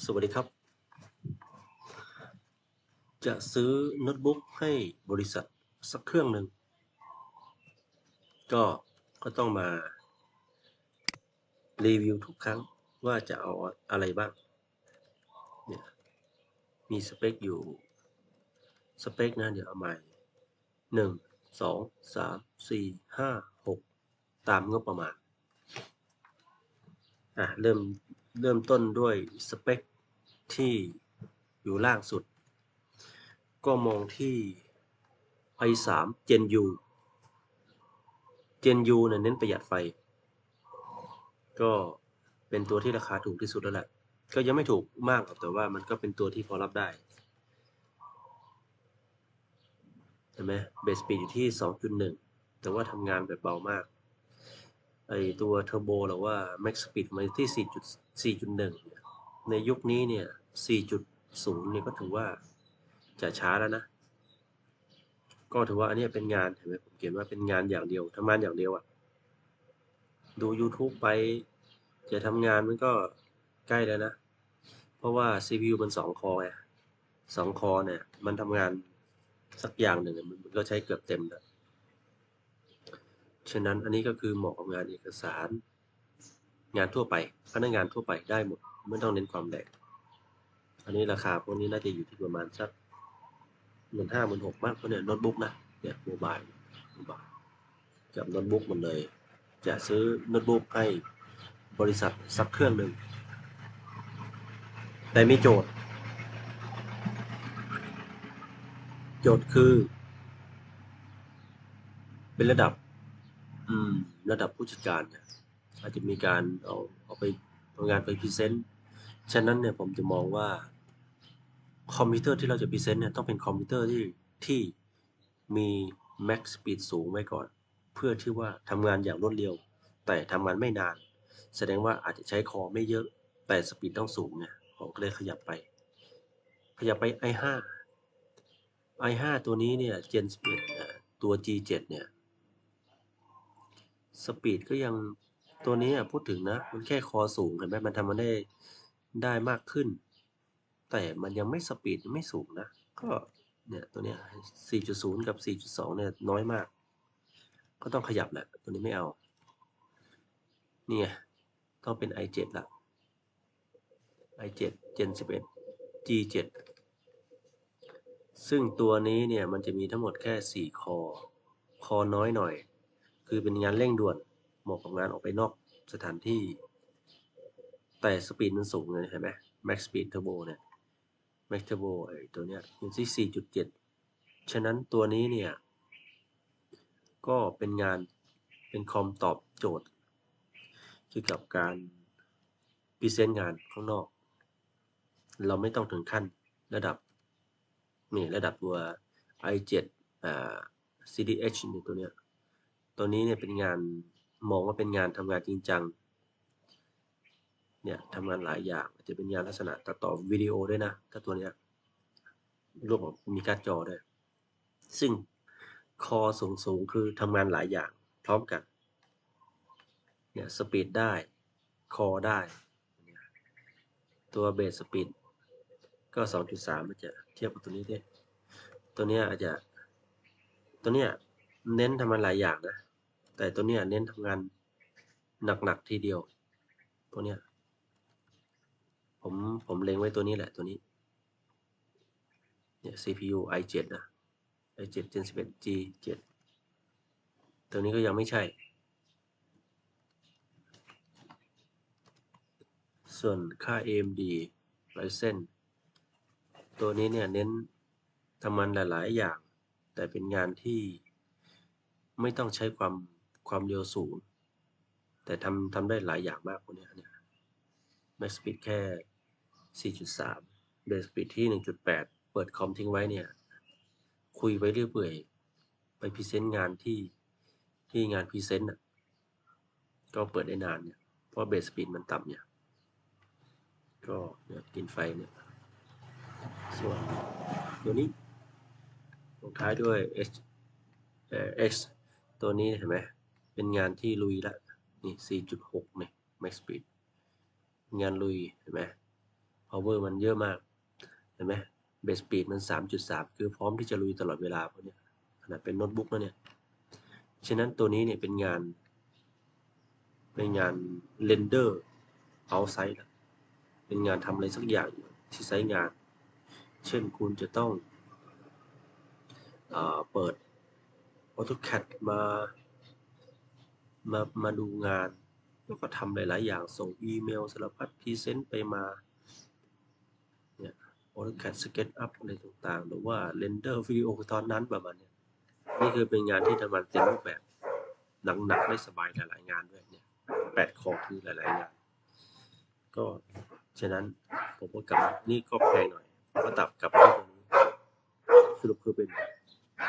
สวัสดีครับ จะซื้อโน้ตบุ๊กให้บริษัทสักเครื่องหนึ่ง ก็ก็ต้องมา รีวิวทุกครั้งว่าจะเอาอะไรบ้างเนี่ยมีสเปคอยู่ สเปคนะเดี๋ยวเอาใหม่หนึ่งสองสามสี่ห้าหกตามงบประมาณอะเริ่ม เริ่มต้นด้วยสเปคที่อยู่ล่างสุด ก็มองที่ i3 Gen U Gen U เนี่ยเน้นประหยัดไฟ ก็เป็นตัวที่ราคาถูกที่สุดแล้วแหละ ก็ยังไม่ถูกมากหรอกแต่ว่ามันก็เป็นตัวที่พอรับได้เห็นไหมเบสปีดอยู่ที่ 2.1 แต่ว่าทำงานแบบเบามาก ไอตัวเทอร์โบหรือว่า Max Speed มาที่ 4.4.1เนี่ยในยุคนี้เนี่ย 4.0 เนี่ยก็ถือว่าจะช้าแล้วนะ ก็ถือว่าอันนี้เป็นงานเห็นไหมผมเขียนว่าเป็นงานอย่างเดียวทำงานอย่างเดียวอะ่ะ ดู YouTube ไปจะทำงานมันก็ใกล้แล้วนะ เพราะว่า CPU มันสองคอไงสองคอเนี่ย มันทำงานสักอย่างหนึ่งมันก็ใช้เกือบเต็มแล้ว ฉะนั้นอันนี้ก็คือเหมาะกับงานเอกสาร งานทั่วไป พนักงานทั่วไปได้หมด ไม่ต้องเน้นความแรงอันนี้ราคาพวกนี้น่าจะอยู่ที่ประมาณสักหมื่นห้าหมื่นหกมากเพราะเนี่ยโน้ตบุ๊กนะเนี่ยโมบายโมบายกับโน้ตบุ๊กหมดเลย จะซื้อโน้ตบุ๊กให้บริษัทสักเครื่องหนึ่งแต่มีโจทย์ โจทย์คือ เป็นระดับ ระดับผู้จัดการเนี่ยอาจจะมีการเอาเอาไปทำงานไปพรีเซนต์ฉะนั้นเนี่ยผมจะมองว่าคอมพิวเตอร์ที่เราจะพรีเซนต์เนี่ยต้องเป็นคอมพิวเตอร์ที่ที่มี Max Speed สูงไว้ก่อน เพื่อที่ว่าทำงานอย่างรวดเร็ว แต่ทำงานไม่นาน แสดงว่าอาจจะใช้คอไม่เยอะแต่สปีดต้องสูงเนี่ยผมก็เลยขยับไป ขยับไป i5 i5 ตัวนี้เนี่ย Gen 11ตัว G7 เนี่ย สปีดก็ยังตัวนี้อะพูดถึงนะ มันแค่คอสูงเห็นไหมมันทำมันได้ได้มากขึ้น แต่มันยังไม่สปีดไม่สูงนะ ก็เนี่ยตัวเนี้ย 4.0 กับ 4.2 เนี่ยน้อยมาก ก็ต้องขยับแหละ ตัวนี้ไม่เอา นี่ไงต้องเป็น i7 ละ i7 Gen 11 G7 ซึ่งตัวนี้เนี่ยมันจะมีทั้งหมดแค่ 4 คอ คอน้อยหน่อย คือเป็นงานเร่งด่วนเหมาะกับงานออกไปนอกสถานที่ แต่สปีดมันสูงเลยเห็นไหม Max Speed Turbo เนี่ย Max Turbo ไอ้ตัวเนี้ยอยู่ที่ 4.7 ฉะนั้นตัวนี้เนี่ย ก็เป็นงานเป็นคอมตอบโจทย์เกี่ยวกับการพรีเซนต์งานข้างนอก เราไม่ต้องถึงขั้นระดับนี่ระดับตัว i7 อ่า CDH ในตัวเนี้ย ตัวนี้เนี่ยเป็นงานมองว่าเป็นงานทำงานจริงจัง เนี่ยทำงานหลายอย่างจะเป็นงานลักษณะตัดต่อวิดีโอด้วยนะถ้าตัวเนี้ยรวมกับมีการ์ดจอด้วย ซึ่งคอสูงสูงคือทำงานหลายอย่าง พร้อมกัน เนี่ยสปีดได้ คอได้ ตัวเบสสปีดก็ 2.3 มันจะเทียบกับตัวนี้ได้ตัวเนี้ยอาจจะ ตัวเนี้ย เน้นทำงานหลายอย่างนะ แต่ตัวเนี้ยเน้นทำงานหนักๆทีเดียว ตัวเนี้ย ผมผมเล็งไว้ตัวนี้แหละตัวนี้ เนี่ย CPU i7 นะ i7 Gen 11 G7 ตัวนี้ก็ยังไม่ใช่ ส่วนค่า AMD Ryzen ตัวนี้เนี่ยเน้นทำมันหลาย ๆ อย่าง แต่เป็นงานที่ ไม่ต้องใช้ความความเร็วสูง แต่ทำทำได้หลายอย่างมากพวกนี้เนี่ย Max Speed แค่ 4.3 Base Speed ที่ 1.8 เปิดคอมทิ้งไว้เนี่ย คุยไปเรื่อยเปื่อยไปพรีเซนต์งานที่ที่งานพรีเซนต์อะ ก็เปิดได้นานเนี่ย เพราะเบสสปีดมันต่ำเนี่ย ก็เนี่ยกินไฟเนี่ย ส่วนตัวนี้ลงท้ายด้วย H เอ่อ X ตัวนี้เห็นไหมเป็นงานที่ลุยละนี่ 4.6 เนี่ย Max Speed งานลุยเห็นไหมพ power มันเยอะมาก เห็นไหมเบส speed มัน 3.3 คือพร้อมที่จะลุยตลอดเวลาพวกเนี้ยขนาดเป็นโน้ตบุ๊กแล้วเนี่ย ฉะนั้นตัวนี้เนี่ยเป็นงาน เป็นงานเรนเดอร์เอาไซต์เป็นงานทำอะไรสักอย่างที่ไซต์งาน เช่นคุณจะต้องเอเปิด AutoCAD มามา มาดูงาน แล้วก็ทำหลาย ๆ อย่างส่งอีเมลสารพัดพรีเซนต์ไปมาเนี่ย AutoCAD SketchUp อะไรต่าง ๆ หรือว่าเรนเดอร์วิดีโอตอนนั้นประมาณนี้นี่คือเป็นงานที่ทำงานเต็มรูปแบบหนักๆได้สบายหลาย ๆ งานด้วยเนี่ยแปดคอคือหลาย ๆ งาน ก็ฉะนั้นผมก็กลับนี่ก็แพงหน่อยผมก็ตับกลับมาที่ตรงนี้สรุปคือเป็น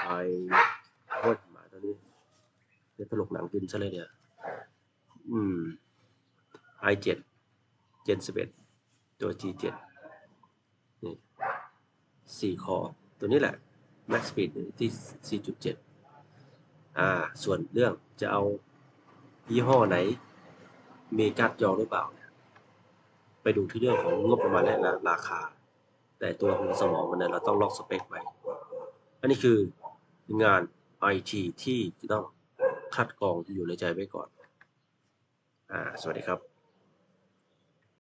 ไอ โคตรหมาตัวนี้เดี๋ยวตลกหนังกินซะเลยเนี่ย อืม i7 Gen 11 ตัว G7 นี่สี่คอ ตัวนี้แหละ Max Speed ที่ 4.7 อ่า ส่วนเรื่องจะเอายี่ห้อไหน มีการ์ดจอหรือเปล่า ไปดูที่เรื่องของงบประมาณและราคา แต่ตัวหัวสมองมันเนี่ยเราต้องล็อกสเปคไว้ อันนี้คืองาน IT ที่จะต้องคัดกรองอยู่ในใจไว้ก่อน อ่า สวัสดีครับ